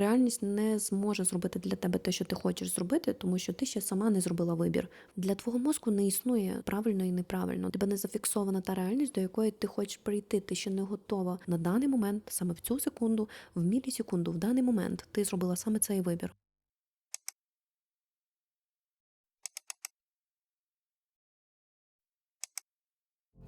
Реальність не зможе зробити для тебе те, що ти хочеш зробити, тому що ти ще сама не зробила вибір. Для твого мозку не існує правильно і неправильно. Тебе не зафіксована та реальність, до якої ти хочеш прийти. Ти ще не готова на даний момент, саме в цю секунду, в мілісекунду, в даний момент ти зробила саме цей вибір.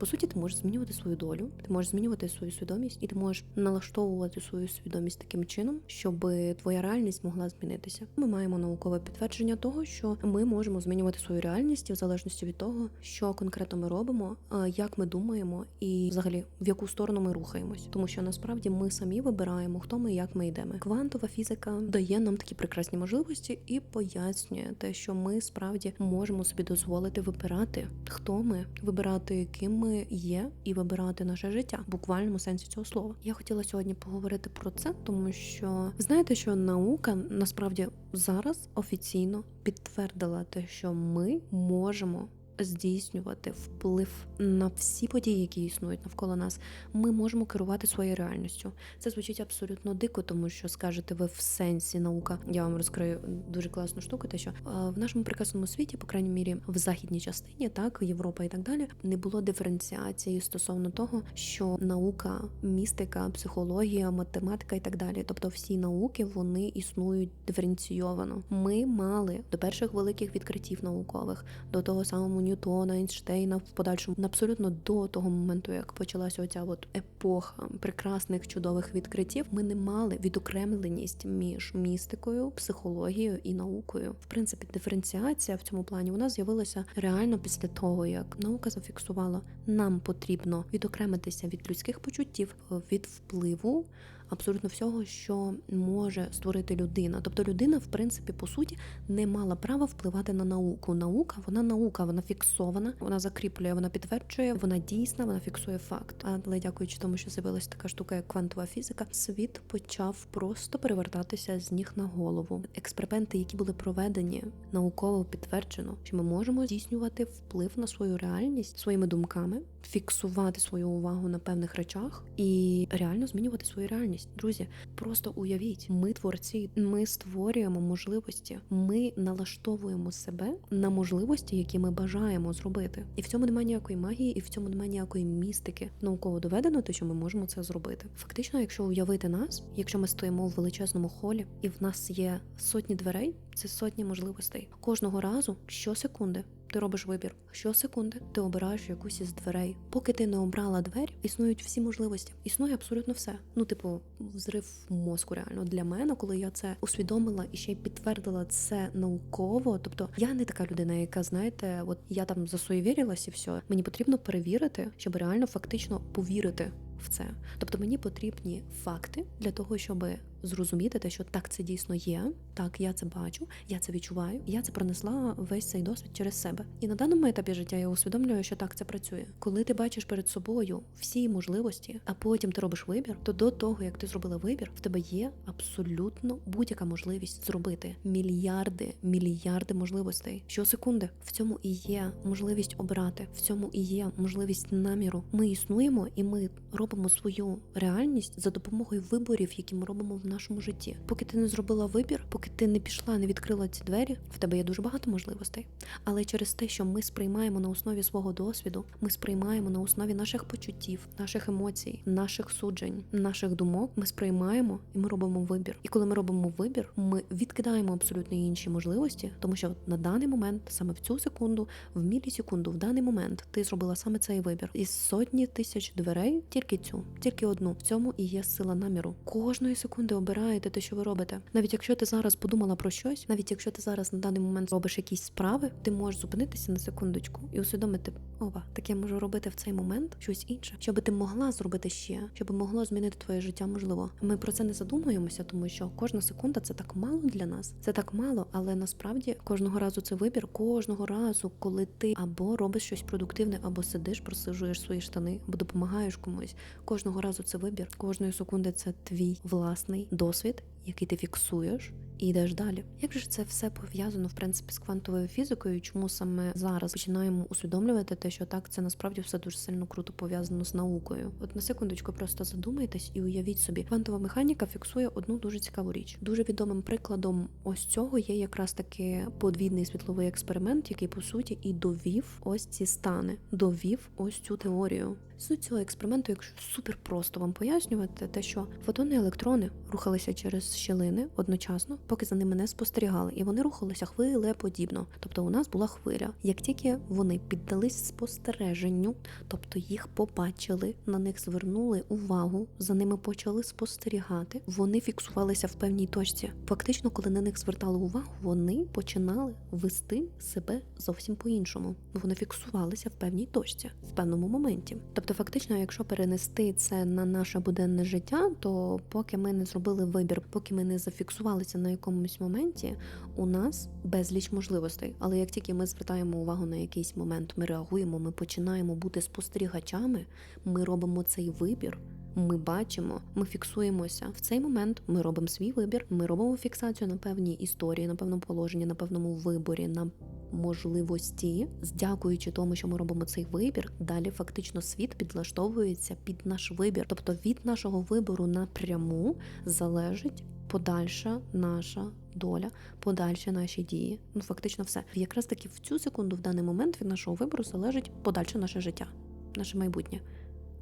По суті, ти можеш змінювати свою долю, ти можеш змінювати свою свідомість, і ти можеш налаштовувати свою свідомість таким чином, щоб твоя реальність могла змінитися. Ми маємо наукове підтвердження того, що ми можемо змінювати свою реальність в залежності від того, що конкретно ми робимо, як ми думаємо, і взагалі в яку сторону ми рухаємось, тому що насправді ми самі вибираємо, хто ми і як ми йдемо. Квантова фізика дає нам такі прекрасні можливості і пояснює те, що ми справді можемо собі дозволити вибирати, хто ми, вибирати, ким ми є, і вибирати наше життя в буквальному сенсі цього слова. Я хотіла сьогодні поговорити про це, тому що знаєте, що наука насправді зараз офіційно підтвердила те, що ми можемо. Здійснювати вплив на всі події, які існують навколо нас, ми можемо керувати своєю реальністю. Це звучить абсолютно дико, тому що скажете ви в сенсі наука. Я вам розкрию дуже класну штуку. Те, що е, в нашому прекрасному світі, по крайній мірі, в західній частині, так Європа і так далі, не було диференціації стосовно того, що наука, містика, психологія, математика і так далі, тобто всі науки вони існують диференційовано. Ми мали до перших великих відкриттів наукових, до того самого Ньютона, Ейнштейна, в подальшому абсолютно до того моменту, як почалася оця от епоха прекрасних чудових відкриттів, ми не мали відокремленість між містикою, психологією і наукою. В принципі, диференціація в цьому плані вона з'явилася реально після того, як наука зафіксувала, нам потрібно відокремитися від людських почуттів, від впливу. Абсолютно всього, що може створити людина. Тобто людина, в принципі, по суті, не мала права впливати на науку. Наука, вона наука, вона фіксована, вона закріплює, вона підтверджує, вона дійсна, вона фіксує факт. Але дякуючи тому, що з'явилася така штука, як квантова фізика, світ почав просто перевертатися з ніг на голову. Експерименти, які були проведені, науково підтверджено, що ми можемо здійснювати вплив на свою реальність своїми думками, фіксувати свою увагу на певних речах і реально змінювати свою реальність. Друзі, просто уявіть, ми творці, ми створюємо можливості, ми налаштовуємо себе на можливості, які ми бажаємо зробити. І в цьому немає ніякої магії, і в цьому немає ніякої містики. Науково доведено, те, що ми можемо це зробити. Фактично, якщо уявити нас, якщо ми стоїмо в величезному холі, і в нас є сотні дверей, це сотні можливостей. Кожного разу, щосекунди, ти робиш вибір. Щосекунди ти обираєш якусь із дверей. Поки ти не обрала двері, існують всі можливості. Існує абсолютно все. Ну, типу, взрив мозку реально для мене, коли я це усвідомила і ще й підтвердила це науково. Тобто я не така людина, яка знаєте, от я там засуєвірилась і все. Мені потрібно перевірити, щоб реально фактично повірити. В це, тобто мені потрібні факти для того, щоб зрозуміти те, що так це дійсно є. Так, я це бачу, я це відчуваю. Я це пронесла весь цей досвід через себе. І на даному етапі життя я усвідомлюю, що так це працює. Коли ти бачиш перед собою всі можливості, а потім ти робиш вибір, то до того як ти зробила вибір, в тебе є абсолютно будь-яка можливість зробити мільярди, мільярди можливостей. Щосекунди в цьому і є можливість обирати, в цьому і є можливість наміру. Ми існуємо і ми робимо свою реальність за допомогою виборів, які ми робимо в нашому житті. Поки ти не зробила вибір, поки ти не пішла, не відкрила ці двері, в тебе є дуже багато можливостей. Але через те, що ми сприймаємо на основі свого досвіду, ми сприймаємо на основі наших почуттів, наших емоцій, наших суджень, наших думок, ми сприймаємо і ми робимо вибір. І коли ми робимо вибір, ми відкидаємо абсолютно інші можливості, тому що на даний момент, саме в цю секунду, в мілісекунду, в даний момент ти зробила саме цей вибір. Із сотні тисяч дверей, тільки цю, тільки одну. В цьому і є сила наміру. Кожної секунди обираєте те, що ви робите. Навіть якщо ти зараз подумала про щось, навіть якщо ти зараз на даний момент робиш якісь справи, ти можеш зупинитися на секундочку і усвідомити, ова, так я можу робити в цей момент щось інше, щоб ти могла зробити ще, щоб могло змінити твоє життя. Можливо, ми про це не задумуємося, тому що кожна секунда це так мало для нас. Це так мало, але насправді кожного разу це вибір. Кожного разу, коли ти або робиш щось продуктивне, або сидиш, просижуєш свої штани, або допомагаєш комусь. Кожного разу це вибір. Кожної секунди це твій власний досвід, який ти фіксуєш і йдеш далі. Як же це все пов'язано в принципі з квантовою фізикою? Чому саме зараз починаємо усвідомлювати те, що так це насправді все дуже сильно круто пов'язано з наукою? От на секундочку, просто задумайтесь і уявіть собі, квантова механіка фіксує одну дуже цікаву річ. Дуже відомим прикладом ось цього є якраз таки подвійний світловий експеримент, який по суті і довів ось ці стани, довів ось цю теорію. Суть цього експерименту, якщо супер просто вам пояснювати, те, що фотони і електрони рухалися через щілини одночасно, поки за ними не спостерігали, і вони рухалися хвилеподібно. Тобто у нас була хвиля. Як тільки вони піддались спостереженню, тобто їх побачили, на них звернули увагу, за ними почали спостерігати, вони фіксувалися в певній точці. Фактично, коли на них звертали увагу, вони починали вести себе зовсім по-іншому. Вони фіксувалися в певній точці, в певному моменті. Тобто, фактично, якщо перенести це на наше буденне життя, то поки ми не зробили вибір, поки ми не зафіксувалися на якомусь моменті, у нас безліч можливостей. Але як тільки ми звертаємо увагу на якийсь момент, ми реагуємо, ми починаємо бути спостерігачами, ми робимо цей вибір. Ми бачимо, ми фіксуємося в цей момент. Ми робимо свій вибір. Ми робимо фіксацію на певній історії, на певному положенні, на певному виборі, на можливості, дякуючи тому, що ми робимо цей вибір. Далі фактично світ підлаштовується під наш вибір. Тобто від нашого вибору напряму залежить подальша наша доля, подальші наші дії. Ну фактично, все якраз таки в цю секунду, в даний момент від нашого вибору залежить подальше наше життя, наше майбутнє.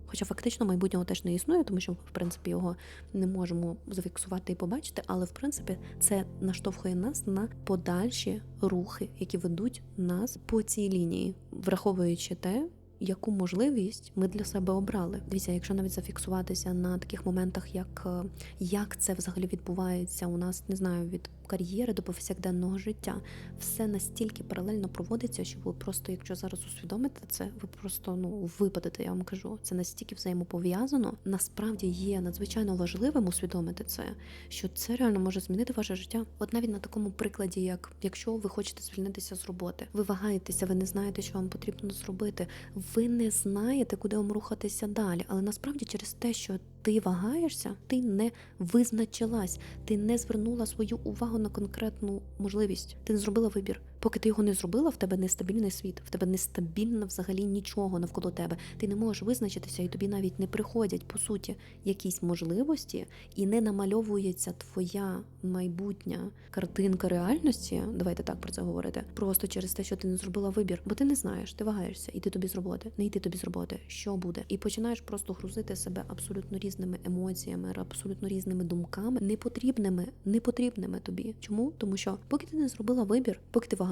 Хоча фактично майбутнього теж не існує, тому що в принципі його не можемо зафіксувати і побачити, але в принципі це наштовхує нас на подальші рухи, які ведуть нас по цій лінії, враховуючи те. Яку можливість ми для себе обрали? Дивіться, якщо навіть зафіксуватися на таких моментах, як е, як це взагалі відбувається у нас, не знаю, від кар'єри до повсякденного життя, все настільки паралельно проводиться, що ви просто, якщо зараз усвідомите це, ви просто ну випадете. Я вам кажу, це настільки взаємопов'язано. Насправді є надзвичайно важливим усвідомити це, що це реально може змінити ваше життя. От навіть на такому прикладі, як якщо ви хочете звільнитися з роботи, ви вагаєтеся, ви не знаєте, що вам потрібно зробити. Ви не знаєте, куди вам рухатися далі, але насправді через те, що ти вагаєшся, ти не визначилась, ти не звернула свою увагу на конкретну можливість. Ти не зробила вибір. Поки ти його не зробила, в тебе нестабільний світ, в тебе нестабільно взагалі нічого навколо тебе. Ти не можеш визначитися, і тобі навіть не приходять по суті якісь можливості, і не намальовується твоя майбутня картинка реальності. Давайте так про це говорити. Просто через те, що ти не зробила вибір, бо ти не знаєш, ти вагаєшся, іти тобі з роботи, не йти тобі з роботи, що буде, і починаєш просто грузити себе абсолютно різними емоціями, абсолютно різними думками, непотрібними, непотрібними тобі. Чому? Тому що поки ти не зробила вибір, поки ти вагаєшся,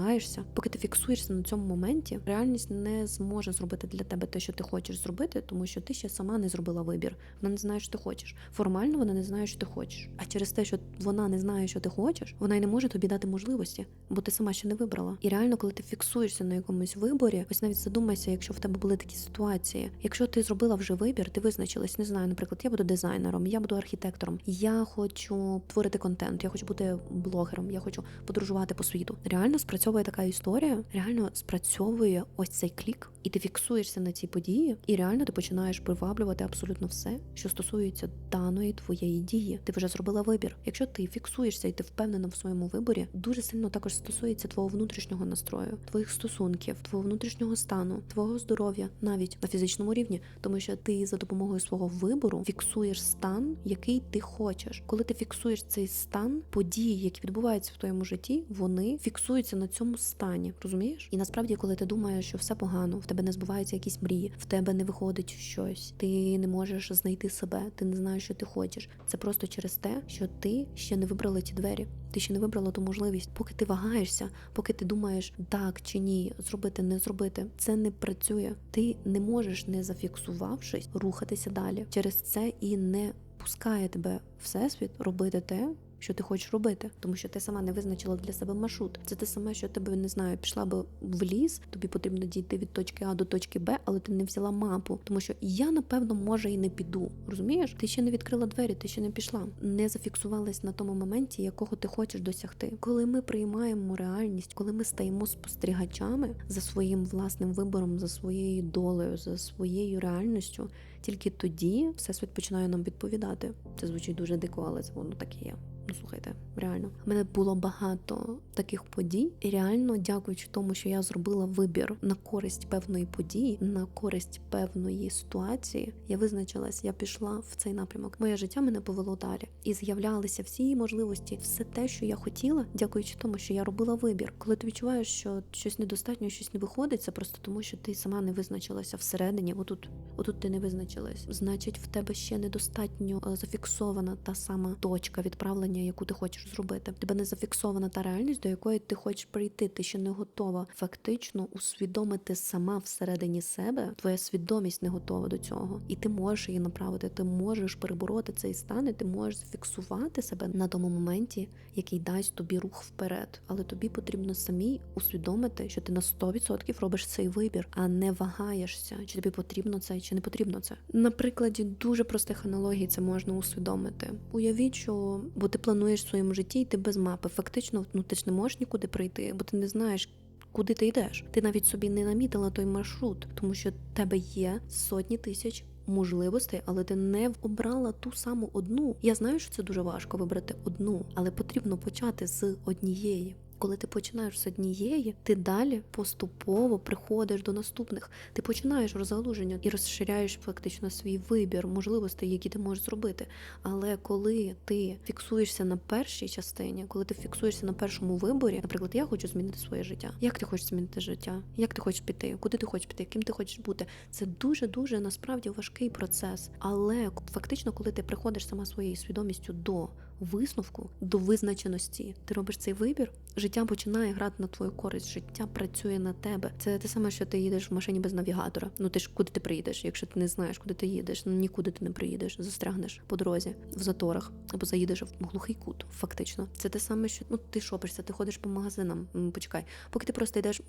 поки ти фіксуєшся на цьому моменті, реальність не зможе зробити для тебе те, що ти хочеш зробити, тому що ти ще сама не зробила вибір. Вона не знає, що ти хочеш. Формально вона не знає, що ти хочеш. А через те, що вона не знає, що ти хочеш, вона й не може тобі дати можливості, бо ти сама ще не вибрала. І реально, коли ти фіксуєшся на якомусь виборі, ось навіть задумайся, якщо в тебе були такі ситуації. Якщо ти зробила вже вибір, ти визначилась, не знаю, наприклад, я буду дизайнером, я буду архітектором, я хочу творити контент, я хочу бути блогером, я хочу подорожувати по світу. Реально спрацьовує така історія, реально спрацьовує ось цей клік, і ти фіксуєшся на цій події, і реально ти починаєш приваблювати абсолютно все, що стосується даної твоєї дії. Ти вже зробила вибір. Якщо ти фіксуєшся і ти впевнена в своєму виборі, дуже сильно також стосується твого внутрішнього настрою, твоїх стосунків, твого внутрішнього стану, твого здоров'я, навіть на фізичному рівні, тому що ти за допомогою свого вибору фіксуєш стан, який ти хочеш. Коли ти фіксуєш цей стан, події, які відбуваються в твоєму житті, вони фіксуються на цьому стані. Розумієш? І насправді, коли ти думаєш, що все погано, в тебе не збуваються якісь мрії, в тебе не виходить щось, ти не можеш знайти себе, ти не знаєш, що ти хочеш. Це просто через те, що ти ще не вибрала ті двері. Ти ще не вибрала ту можливість, поки ти вагаєшся, поки ти думаєш так чи ні, зробити, не зробити. Це не працює. Ти не можеш, не зафіксувавшись, рухатися далі. Через це і не пускає тебе всесвіт робити те, що ти хочеш робити, тому що ти сама не визначила для себе маршрут. Це те саме, що тебе не знаю, пішла би в ліс, тобі потрібно дійти від точки А до точки Б, але ти не взяла мапу, тому що я напевно може і не піду. Розумієш? Ти ще не відкрила двері, ти ще не пішла, не зафіксувалась на тому моменті, якого ти хочеш досягти. Коли ми приймаємо реальність, коли ми стаємо спостерігачами за своїм власним вибором, за своєю долею, за своєю реальністю, тільки тоді всесвіт починає нам відповідати. Це звучить дуже дико, але це воно так і є. Ну слухайте, реально, в мене було багато таких подій, і реально, дякуючи тому, що я зробила вибір на користь певної події, на користь певної ситуації, я визначилась, я пішла в цей напрямок. Моє життя мене повело далі, і з'являлися всі можливості, все те, що я хотіла, дякуючи тому, що я робила вибір. Коли ти відчуваєш, що щось недостатньо, щось не виходить, це просто тому, що ти сама не визначилася всередині. Отут, отут ти не визначилась. Значить, в тебе ще недостатньо е, зафіксована та сама точка відправлення, яку ти хочеш зробити. Тебе не зафіксована та реальність, до якої ти хочеш прийти. Ти ще не готова фактично усвідомити сама всередині себе. Твоя свідомість не готова до цього, і ти можеш її направити. Ти можеш перебороти цей стан, і ти можеш зафіксувати себе на тому моменті, який дасть тобі рух вперед. Але тобі потрібно самій усвідомити, що ти на 100% робиш цей вибір, а не вагаєшся, чи тобі потрібно це, чи не потрібно це. На прикладі дуже простих аналогій це можна усвідомити. Уявіть, що бо ти плануєш в своєму житті йти без мапи. Фактично, ну ти ж не можеш нікуди прийти, бо ти не знаєш. Куди ти йдеш? Ти навіть собі не намітила той маршрут, тому що тебе є сотні тисяч можливостей, але ти не обрала ту саму одну. Я знаю, що це дуже важко вибрати одну, але потрібно почати з однієї. Коли ти починаєш з однієї, ти далі поступово приходиш до наступних. Ти починаєш розгалуження і розширяєш фактично свій вибір можливостей, які ти можеш зробити. Але коли ти фіксуєшся на першій частині, коли ти фіксуєшся на першому виборі, наприклад, я хочу змінити своє життя. Як ти хочеш змінити життя? Як ти хочеш піти? Куди ти хочеш піти? Ким ти хочеш бути? Це дуже дуже насправді важкий процес. Але фактично, коли ти приходиш сама своєю свідомістю до висновку, до визначеності, ти робиш цей вибір. Життя починає грати на твою користь, життя працює на тебе. Це те саме, що ти їдеш в машині без навігатора. Ну ти ж куди ти приїдеш? Якщо ти не знаєш, куди ти їдеш, ну нікуди ти не приїдеш, застрягнеш по дорозі в заторах або заїдеш в глухий кут. Фактично, це те саме, що ну ти шопишся, ти ходиш по магазинам. Почекай, поки ти просто йдеш,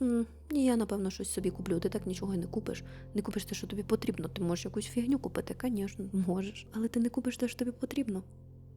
ні, я напевно щось собі куплю. Ти так нічого і не купиш. Не купиш те, що тобі потрібно. Ти можеш якусь фігню купити, звісно, можеш, але ти не купиш те, що тобі потрібно.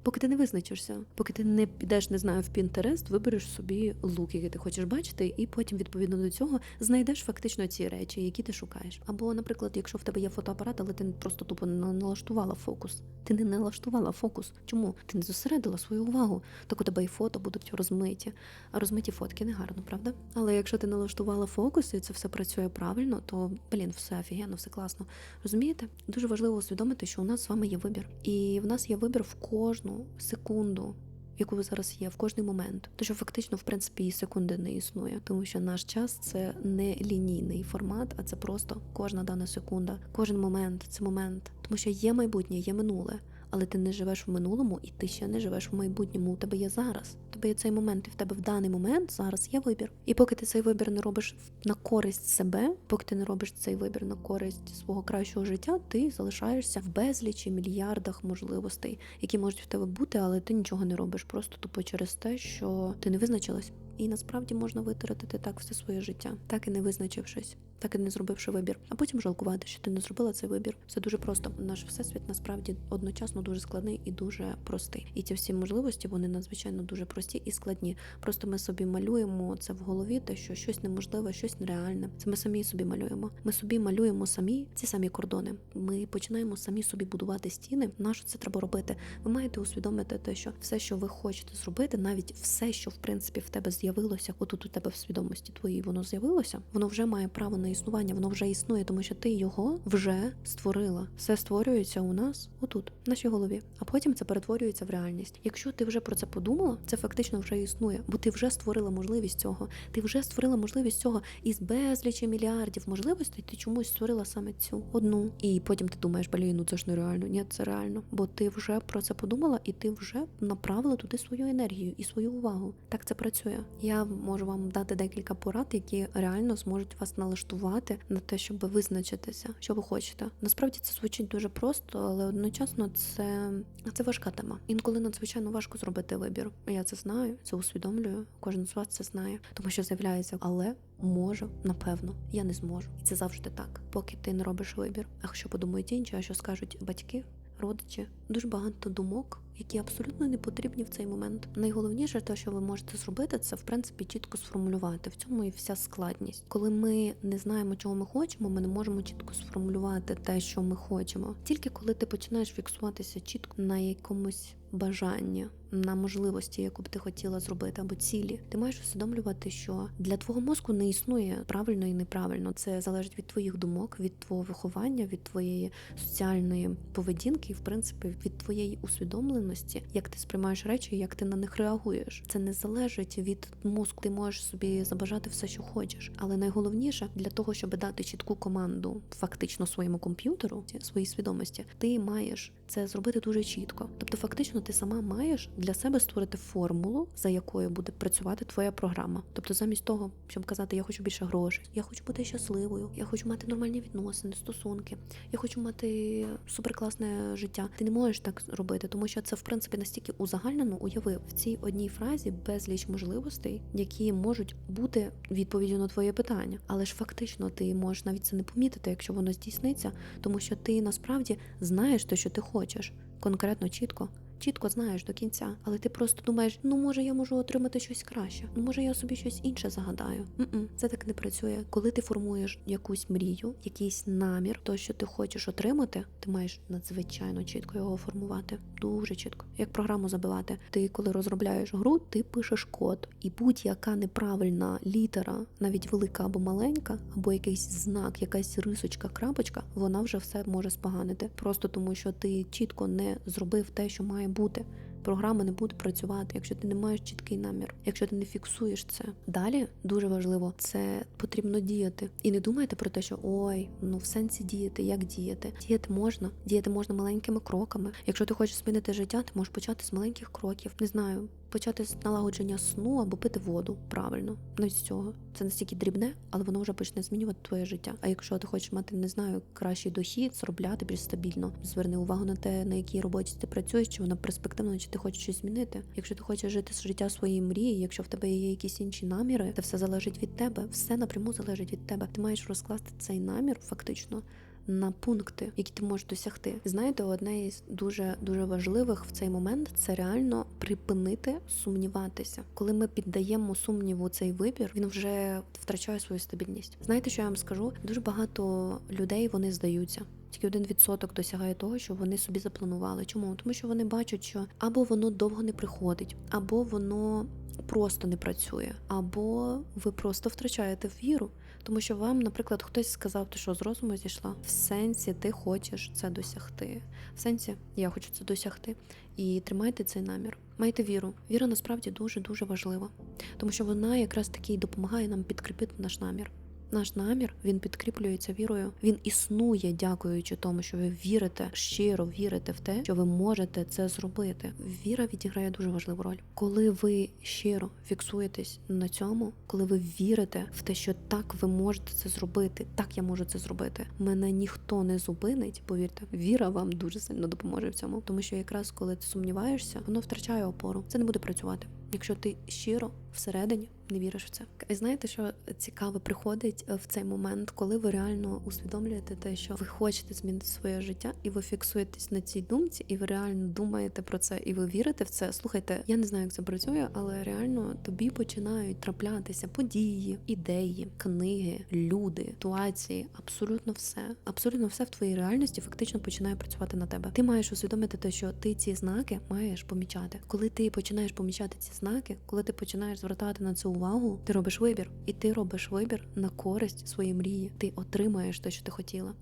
Поки ти не визначишся, поки ти не підеш, не знаю, в Пінтерест, вибереш собі лук, який ти хочеш бачити, і потім, відповідно до цього, знайдеш фактично ці речі, які ти шукаєш. Або, наприклад, якщо в тебе є фотоапарат, але ти просто тупо не налаштувала фокус. Ти не налаштувала фокус. Чому? Ти не зосередила свою увагу. Так у тебе і фото будуть розмиті. А розмиті фотки не гарно, правда? Але якщо ти налаштувала фокус і це все працює правильно, то блін, все офігенно, все класно. Розумієте? Дуже важливо усвідомити, що у нас з вами є вибір, і в нас є вибір в кожну секунду. Яку зараз є в кожний момент, то що фактично, в принципі, і секунди не існує, тому що наш час це не лінійний формат, а це просто кожна дана секунда, кожен момент це момент, тому що є майбутнє, є минуле, але ти не живеш в минулому, і ти ще не живеш в майбутньому. У тебе є зараз. У тебе є цей момент, і в тебе в даний момент зараз є вибір. І поки ти цей вибір не робиш на користь себе, поки ти не робиш цей вибір на користь свого кращого життя, ти залишаєшся в безлічі мільярдах можливостей, які можуть в тебе бути, але ти нічого не робиш, просто тупо через те, що ти не визначилась. І насправді можна витратити так все своє життя, так і не визначившись, так і не зробивши вибір, а потім жалкувати, що ти не зробила цей вибір. Все дуже просто. Наш всесвіт насправді одночасно дуже складний і дуже простий. І ці всі можливості вони надзвичайно дуже прості і складні. Просто ми собі малюємо це в голові, те, що щось неможливе, щось нереальне. Це ми самі собі малюємо. Ми собі малюємо самі ці самі кордони. Ми починаємо самі собі будувати стіни. Нащо це треба робити? Ви маєте усвідомити те, що все, що ви хочете зробити, навіть все, що в принципі в тебе з'явилося, отут у тебе в свідомості твоїй воно з'явилося, воно вже має право на існування, воно вже існує, тому що ти його вже створила. Все створюється у нас отут, в нашій голові, а потім це перетворюється в реальність. Якщо ти вже про це подумала, це фактично вже існує, бо ти вже створила можливість цього. Ти вже створила можливість цього із безлічі мільярдів можливостей. Ти чомусь створила саме цю одну. І потім ти думаєш, блін, ну це ж нереально. Ні, це реально, бо ти вже про це подумала, і ти вже направила туди свою енергію і свою увагу. Так це працює. Я можу вам дати декілька порад, які реально зможуть вас налаштувати на те, щоб визначитися, що ви хочете. Насправді це звучить дуже просто, але одночасно це, це важка тема. Інколи надзвичайно важко зробити вибір. Я це знаю, це усвідомлюю. Кожен з вас це знає, тому що з'являється, але можу, напевно, я не зможу. І це завжди так, поки ти не робиш вибір. А що подумають інші, а що скажуть батьки? Родичі, дуже багато думок, які абсолютно не потрібні в цей момент. Найголовніше, те, що ви можете зробити, це в принципі чітко сформулювати. В цьому і вся складність. Коли ми не знаємо, чого ми хочемо, ми не можемо чітко сформулювати те, що ми хочемо. Тільки коли ти починаєш фіксуватися чітко на якомусь бажання. На можливості, яку б ти хотіла зробити, або цілі, ти маєш усвідомлювати, що для твого мозку не існує правильно і неправильно. Це залежить від твоїх думок, від твого виховання, від твоєї соціальної поведінки, і в принципі від твоєї усвідомленості, як ти сприймаєш речі, як ти на них реагуєш. Це не залежить від мозку. Ти можеш собі забажати все, що хочеш. Але найголовніше для того, щоб дати чітку команду фактично своєму комп'ютеру, своїй свідомості, ти маєш це зробити дуже чітко. Тобто, фактично, ти сама маєш для себе створити формулу, за якою буде працювати твоя програма. Тобто, замість того, щоб казати, я хочу більше грошей, я хочу бути щасливою, я хочу мати нормальні відносини, стосунки, я хочу мати суперкласне життя. Ти не можеш так робити, тому що це в принципі настільки узагальнено уявив в цій одній фразі безліч можливостей, які можуть бути відповіддю на твоє питання. Але ж фактично ти можеш навіть це не помітити, якщо воно здійсниться, тому що ти насправді знаєш те, що ти хочеш, конкретно чітко. Чітко знаєш до кінця, але ти просто думаєш, ну може я можу отримати щось краще, ну може я собі щось інше загадаю. М-м, це так не працює. Коли ти формуєш якусь мрію, якийсь намір, то що ти хочеш отримати, ти маєш надзвичайно чітко його формувати. Дуже чітко. Як програму забивати. Ти коли розробляєш гру, ти пишеш код, і будь-яка неправильна літера, навіть велика або маленька, або якийсь знак, якась рисочка, крапочка, вона вже все може споганити. Просто тому, що ти чітко не зробив те, що має бути. Програма не буде працювати, якщо ти не маєш чіткий намір, якщо ти не фіксуєш це. Далі дуже важливо це потрібно діяти. І не думайте про те, що ой, ну в сенсі діяти, як діяти. Діяти можна, діяти можна маленькими кроками. Якщо ти хочеш змінити життя, ти можеш почати з маленьких кроків. Не знаю, почати з налагодження сну або пити воду правильно. Навіть з цього це настільки дрібне, але воно вже почне змінювати твоє життя. А якщо ти хочеш мати, не знаю, кращий дохід, заробляти більш стабільно, зверни увагу на те, на якій роботі ти працюєш, чи вона перспективна, чи ти хочеш щось змінити. Якщо ти хочеш жити життя своєї мрії, якщо в тебе є якісь інші наміри, це все залежить від тебе. Все напряму залежить від тебе. Ти маєш розкласти цей намір фактично. На пункти, які ти можеш досягти, знаєте, одне із дуже дуже важливих в цей момент це реально припинити сумніватися. Коли ми піддаємо сумніву цей вибір, він вже втрачає свою стабільність. Знаєте, що я вам скажу? Дуже багато людей вони здаються. Тільки один відсоток досягає того, що вони собі запланували. Чому? Тому що вони бачать, що або воно довго не приходить, або воно просто не працює, або ви просто втрачаєте віру. Тому що вам, наприклад, хтось сказав, ти що з розуму зійшла. В сенсі ти хочеш це досягти. В сенсі я хочу це досягти. І тримайте цей намір. Майте віру. Віра насправді дуже дуже важлива, тому що вона якраз таки допомагає нам підкріпити наш намір. Наш намір він підкріплюється вірою. Він існує, дякуючи тому, що ви вірите, щиро вірите в те, що ви можете це зробити. Віра відіграє дуже важливу роль. Коли ви щиро фіксуєтесь на цьому, коли ви вірите в те, що так ви можете це зробити, так я можу це зробити. Мене ніхто не зупинить. Повірте, віра вам дуже сильно допоможе в цьому, тому що якраз коли ти сумніваєшся, воно втрачає опору. Це не буде працювати. Якщо ти щиро всередині не віриш в це. І знаєте, що цікаве приходить в цей момент, коли ви реально усвідомлюєте те, що ви хочете змінити своє життя, і ви фіксуєтесь на цій думці, і ви реально думаєте про це, і ви вірите в це. Слухайте, я не знаю, як це працює, але реально тобі починають траплятися події, ідеї, книги, люди, ситуації, абсолютно все, абсолютно все в твоїй реальності фактично починає працювати на тебе. Ти маєш усвідомити те, що ти ці знаки маєш помічати. Коли ти починаєш помічати ці знаки, коли ти починаєш звертати на це увагу, ти робиш вибір, і ти робиш вибір на користь своєї мрії. Ти отримаєш те, що ти хотіла.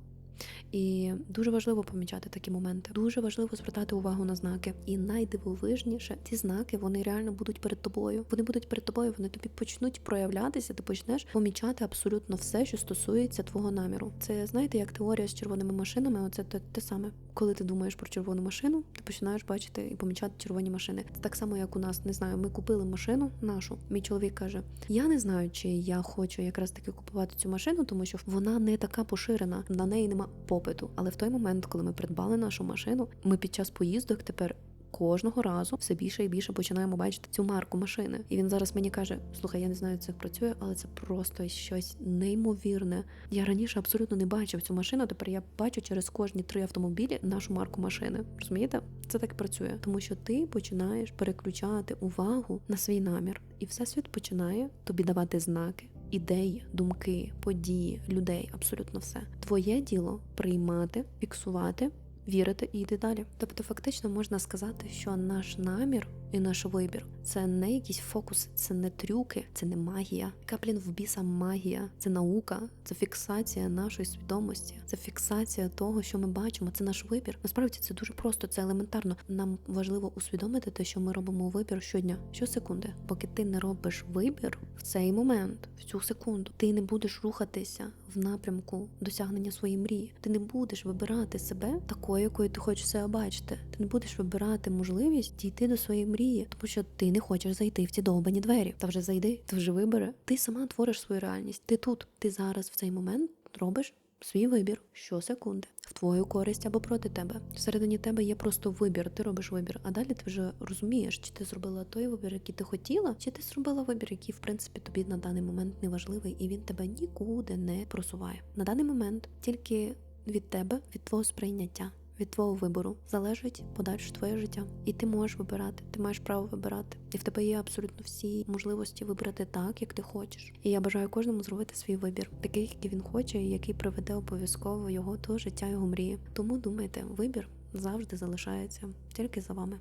І дуже важливо помічати такі моменти. Дуже важливо звертати увагу на знаки. І найдивовижніше, ці знаки вони реально будуть перед тобою. Вони будуть перед тобою, вони тобі почнуть проявлятися. Ти почнеш помічати абсолютно все, що стосується твого наміру. Це знаєте, як теорія з червоними машинами. Оце те, те саме. Коли ти думаєш про червону машину, ти починаєш бачити і помічати червоні машини. Це так само, як у нас не знаю. Ми купили машину нашу. Мій чоловік каже: Я не знаю, чи я хочу якраз таки купувати цю машину, тому що вона не така поширена, на неї нема попиту. Але в той момент, коли ми придбали нашу машину, ми під час поїздок тепер. Кожного разу все більше і більше починаємо бачити цю марку машини. І він зараз мені каже: Слухай, я не знаю, як це працює, але це просто щось неймовірне. Я раніше абсолютно не бачив цю машину. Тепер я бачу через кожні три автомобілі нашу марку машини. Розумієте? Це так працює, тому що ти починаєш переключати увагу на свій намір, і всесвіт починає тобі давати знаки. Ідеї, думки, події, людей абсолютно все. Твоє діло приймати, фіксувати вірити і йти далі. Тобто, фактично можна сказати, що наш намір і наш вибір це не якісь фокуси, це не трюки, це не магія. Яка, блін, в біса магія, це наука, це фіксація нашої свідомості, це фіксація того, що ми бачимо. Це наш вибір. Насправді це дуже просто, це елементарно. Нам важливо усвідомити те, що ми робимо вибір щодня, щосекунди. Поки ти не робиш вибір в цей момент, в цю секунду, ти не будеш рухатися в напрямку досягнення своєї мрії. Ти не будеш вибирати себе такою, якою ти хочеш себе бачити. Ти не будеш вибирати можливість дійти до своєї мрії, тому що ти не хочеш зайти в ці довбані двері. Та вже зайди, ти вже вибери. Ти сама твориш свою реальність. Ти тут, ти зараз в цей момент робиш. Свій вибір щосекунди в твою користь або проти тебе. Всередині тебе є просто вибір. Ти робиш вибір, а далі ти вже розумієш, чи ти зробила той вибір, який ти хотіла, чи ти зробила вибір, який в принципі тобі на даний момент не важливий, і він тебе нікуди не просуває. На даний момент тільки від тебе, від твого сприйняття. Від твого вибору залежить подальше твоє життя, і ти можеш вибирати. Ти маєш право вибирати, і в тебе є абсолютно всі можливості вибрати так, як ти хочеш. І я бажаю кожному зробити свій вибір, такий, який він хоче, і який приведе обов'язково його до життя його мрії. Тому думайте, вибір завжди залишається тільки за вами.